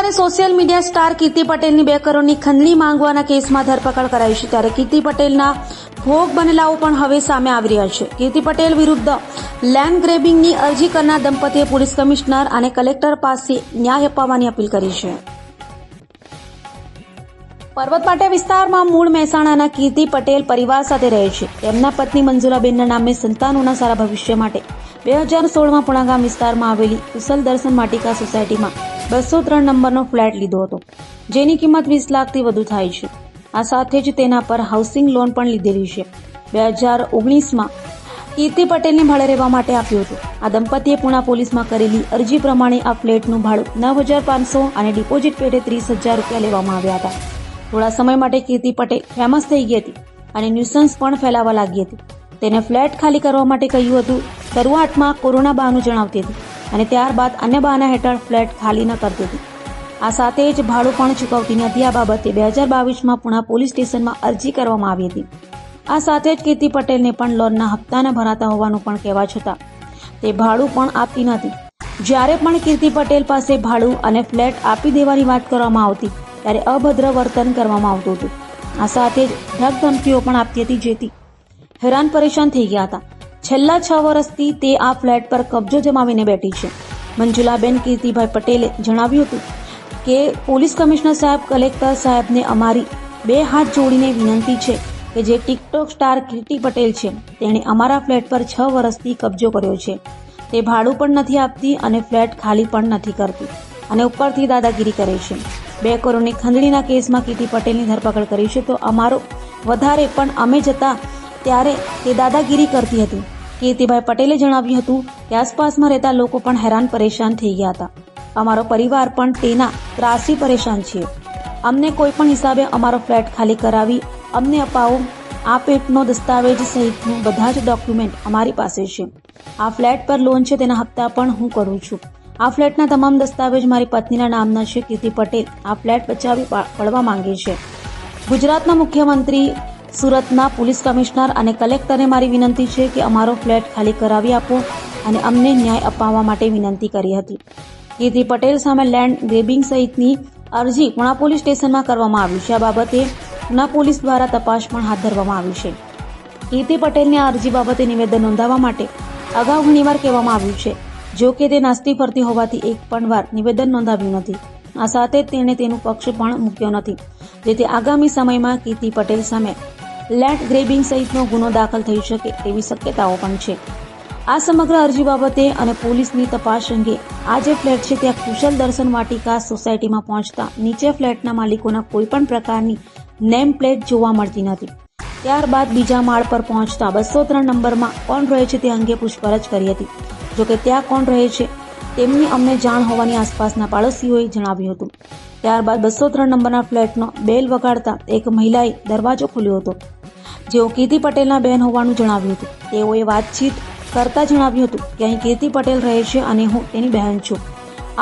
અને social media star કીર્તિ પટેલની બે કરોડની ખંડણી માંગવાના કેસમાં ધરપકડ કરાઈ છે ત્યારે કીર્તિ પટેલના ભોગ બનેલાઓ પણ હવે સામે આવી રહ્યા છે. કીર્તિ પટેલ વિરુદ્ધ લેન્ડ ગ્રેબિંગની અરજી કરનાર દંપતીએ પોલીસ કમિશનર અને કલેક્ટર પાસે ન્યાય અપાવવાની અપીલ કરી છે. પર્વતપાટિયા વિસ્તારમાં મૂળ મહેસાણાના કીર્તિ પટેલ પરિવાર સાથે રહે છે. તેમના પત્ની મંજુલાબેનના નામે સંતાનોના સારા ભવિષ્ય માટે બે હજાર સોળમાં પુણાગામ વિસ્તારમાં આવેલી કુશલ દર્શન માટિકા સોસાયટીમાં બસો ત્રણ નંબરનો ફ્લેટ લીધો હતો, જેની કિંમત વીસ લાખથી વધુ થાય છે. આ સાથે જ તેના પર હાઉસિંગ લોન પણ લીધેલી છે. બે હજાર ઓગણીસમાં કીર્તિ પટેલને ભાડે રહેવા માટે આપ્યું હતું. આ દંપતીએ પુણા પોલીસમાં કરેલી અરજી પ્રમાણે આ ફ્લેટનું ભાડું નવ હજાર પાંચસો અને ડિપોઝિટ પેટે ત્રીસ હજાર રૂપિયા લેવામાં આવ્યા હતા. થોડા સમય માટે કીર્તિ પટેલ ફેમસ થઈ ગઈ હતી અને ન્યુસન્સ પણ ફેલાવા લાગી હતી. તેને ફ્લેટ ખાલી કરવા માટે કહ્યું હતું શરૂઆતમાં કોરોના બહાનું જણાવતી હતી અને ત્યારબાદ અન્ય બહાના હેઠળ ફ્લેટ ખાલી ન કરતી હતી. આ સાથે જ ભાડું પણ ચૂકવતી નથી આ બાબતે બે હજાર બાવીસમાં પુણા પોલીસ સ્ટેશનમાં અરજી કરવામાં આવી હતી. આ સાથે જ કીર્તિ પટેલને પણ લોનના હપ્તા ભરાતા હોવાનું પણ કહેવા છતાં તે ભાડું પણ આપતી નથી જ્યારે પણ કીર્તિ પટેલ પાસે ભાડું અને ફ્લેટ આપી દેવાની વાત કરવામાં આવતી, ત્યારે અભદ્ર વર્તન કરવામાં આવતું હતું. આ સાથે જ ધમકીઓ પણ આપતી હતી જેથી હેરાન પરેશાન થઈ ગયા હતા. છેલ્લા છ વર્ષથી તે આ ફ્લેટ પર કબજો જમાવીને બેઠી છે. મંજુલાબેન કીર્તિભાઈ પટેલે જણાવ્યું હતું કે પોલીસ કમિશનર સાહેબ કલેક્ટર સાહેબને અમારી બે હાથ જોડીને વિનંતી છે કે જે ટિકટોક સ્ટાર કીર્તિ પટેલ છે, તેણે અમારા ફ્લેટ પર છ વર્ષથી કબજો કર્યો છે. તે ભાડું પણ નથી આપતી અને ફ્લેટ ખાલી પણ નથી કરતી અને ઉપરથી દાદાગીરી કરે છે. બે કરોડની ખંડણીના કેસમાં કીર્તિ પટેલની ધરપકડ કરી છે તો અમારો વધારે પણ અમે જતા ત્યારે તે દાદાગીરી કરતી હતી. કીર્તિભાઈ પટેલે જણાવ્યું હતું કે આસપાસમાં રહેતા લોકો પણ હેરાન પરેશાન થઈ ગયા હતા. અમારો પરિવાર પણ તેના ત્રાસથી પરેશાન છે. અમને કોઈ પણ હિસાબે અમારો ફ્લેટ ખાલી કરાવી, અમને અપાવો, આ પેટનો દસ્તાવેજ સહિતનું બધા જ ડોક્યુમેન્ટ અમારી પાસે છે. આ ફ્લેટ પર લોન છે તેના હપ્તા પણ હું કરું છું. આ ફ્લેટના તમામ દસ્તાવેજ મારી પત્નીના નામના છે. કીર્તિ પટેલ આ ફ્લેટ બચાવી પડવા માંગે છે. ગુજરાતના મુખ્યમંત્રી સુરતના પોલીસ કમિશનર અને કલેક્ટરને મારી વિનંતી છે કે અમારો ફ્લેટ ખાલી કરાવી આપો અને અમને ન્યાય અપાવવા માટે વિનંતી કરી હતી. કીર્તિ પટેલ સામે લેન્ડ ગ્રેબિંગ સહિતની અરજી પુણા પોલીસ સ્ટેશનમાં કરવામાં આવી છે. આ બાબતે પુણા પોલીસ દ્વારા તપાસ પણ હાથ ધરવામાં આવી છે. કીર્તિ પટેલની આ અરજી બાબતે નિવેદન નોંધાવવા માટે અગાઉ ઘણીવાર કહેવામાં આવ્યું છે. જો કે તે નાસ્તી ફરતી હોવાથી એક પણ વાર નિવેદન નોંધાવ્યું નથી. આ સાથે તેણે તેનું પક્ષ પણ મૂક્યો નથી. જેથી આગામી સમયમાં કીર્તિ પટેલ સામે લેન્ડ ગ્રેબિંગ સહિતનો ગુનો દાખલ થઈ શકે તેવી શક્યતાઓ પણ છે. આ સમગ્ર અરજી બાબતે અને પોલીસની તપાસ અંગે આ જે ફ્લેટ છે ત્યાં કુશલ દર્શન વાટિકા સોસાયટીમાં પહોંચતા નીચે ફ્લેટના માલિકોના કોઈ પણ પ્રકારની નેમ પ્લેટ જોવા મળતી નથી. ત્યારબાદ બીજા માળ પર પહોંચતા બસો ત્રણ નંબરમાં કોણ રહે છે તે અંગે પૂછપરછ કરી હતી. જોકે ત્યાં કોણ રહે છે તેમની અમને જાણ હોવાની આસપાસના પાડોશીઓએ જણાવ્યું હતું. ત્યારબાદ બસો ત્રણ નંબરના ફ્લેટનો બેલ વગાડતા એક મહિલાએ દરવાજો ખોલ્યો હતો. જેઓ કીર્તિ પટેલના બહેન હોવાનું જણાવ્યું હતું. તેઓએ વાતચીત કરતા જણાવ્યું હતું કે અહીં કીર્તિ પટેલ રહે છે અને હું તેની બહેન છું.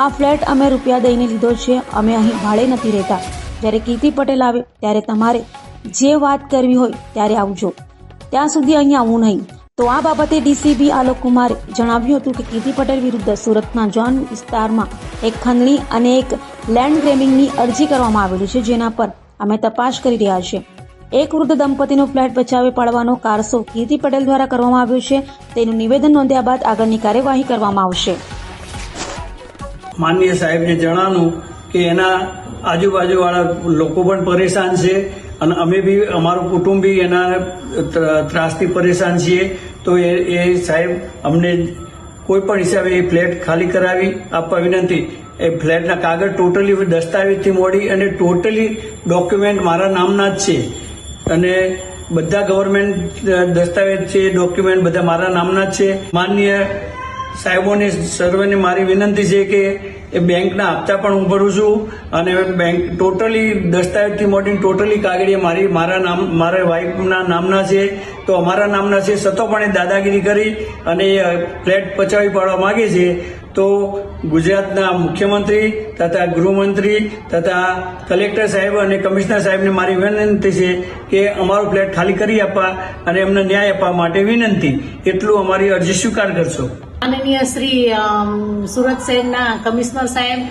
આ ફ્લેટ અમે રૂપિયા દઈને લીધો છે, અમે અહીં ભાડે નથી રહેતા. જ્યારે કીર્તિ પટેલ આવે ત્યારે તમારે જે વાત કરવી હોય ત્યારે આવજો. ત્યાં સુધી અહીં આવવું નહીં. તો આ બાબતે ડીસીપી આલોક કુમારે જણાવ્યું હતું કે કીર્તિ પટેલ વિરુદ્ધ સુરતના જોન વિસ્તારમાં એક ખંડણી અને એક લેન્ડ ગ્રેમિંગની અરજી કરવામાં આવેલી છે, જેના પર અમે તપાસ કરી રહ્યા છીએ. એક વૃદ્ધ દંપતીનો ફ્લેટ બચાવી પાડવાનો કારસો કીર્તિ પટેલ દ્વારા કરવામાં આવ્યો છે. તેનું નિવેદન નોંધ્યા બાદ આગળની કાર્યવાહી કરવામાં આવશે. માનનીય સાહેબને જણાવ્યું કે એના આજુબાજુવાળા લોકો પણ પરેશાન છે અને અમે બી અમારું કુટુંબ બી એના ત્ર- ત્રાસથી પરેશાન છીએ. તો એ એ સાહેબ અમને કોઈ પણ હિસાબે એ ફ્લેટ ખાલી કરાવી આપવા વિનંતી. એ ફ્લેટના કાગળ ટોટલી દસ્તાવેજથી મોડી અને ટોટલી ડોક્યુમેન્ટ મારા નામના જ છે. અને બધા ગવર્મેન્ટ દસ્તાવેજ છે ડોક્યુમેન્ટ બધા મારા નામના જ છે. માન્ય સાહેબોને, સર્વેને મારી વિનંતી છે કે એ બેંકના હપ્તા પણ હું ભરું છું અને બેંક ટોટલી, દસ્તાવેજથી મોટીને ટોટલી કાગળીએ મારી, મારા નામ, મારા વાઈફના નામના છે. તો અમારા નામના છે. સતોપણે દાદાગીરી કરી અને એ ફ્લેટ પચાવી પાડવા માગે છે. તો ગુજરાતના મુખ્યમંત્રી તથા ગૃહમંત્રી તથા કલેક્ટર સાહેબ અને કમિશનર સાહેબને મારી વિનંતી છે કે અમારો ફ્લેટ ખાલી કરી આપવા અને એમને ન્યાય આપવા માટે વિનંતી. એટલું અમારી અરજી સ્વીકાર કરશો. માનનીય શ્રી સુરત શહેરના કમિશનર સાહેબ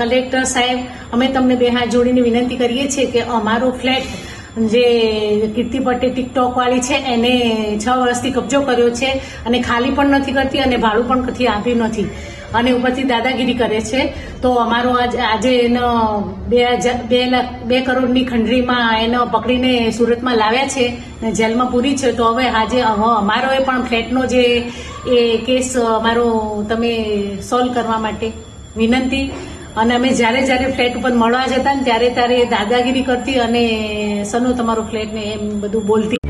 કલેક્ટર સાહેબ, અમે તમને બે હાથ જોડીને વિનંતી કરીએ છીએ કે અમારો ફ્લેટ જે કીર્તિ પટેલ ટિકટોક વાળી છે, એને છ વર્ષથી કબજો કર્યો છે અને ખાલી પણ નથી કરતી અને ભાડું પણ કથી આપ્યું નથી. અને ઉપરથી દાદાગીરી કરે છે. તો અમારો આજ એનો બે બે લાખ, બે કરોડની ખંડરીમાં એનો પકડીને સુરતમાં લાવ્યા છે ને જેલમાં પૂરી છે, તો હવે આજે અમારો એ પણ ફ્લેટનો જે એ કેસ અમારો તમે સોલ્વ કરવા માટે વિનંતી. અને અમે જ્યારે જ્યારે ફ્લેટ ઉપર મળવા જતા ને ત્યારે ત્યારે દાદાગીરી કરતી અને સનુ તમારો ફ્લેટ ને એમ બધું બોલતી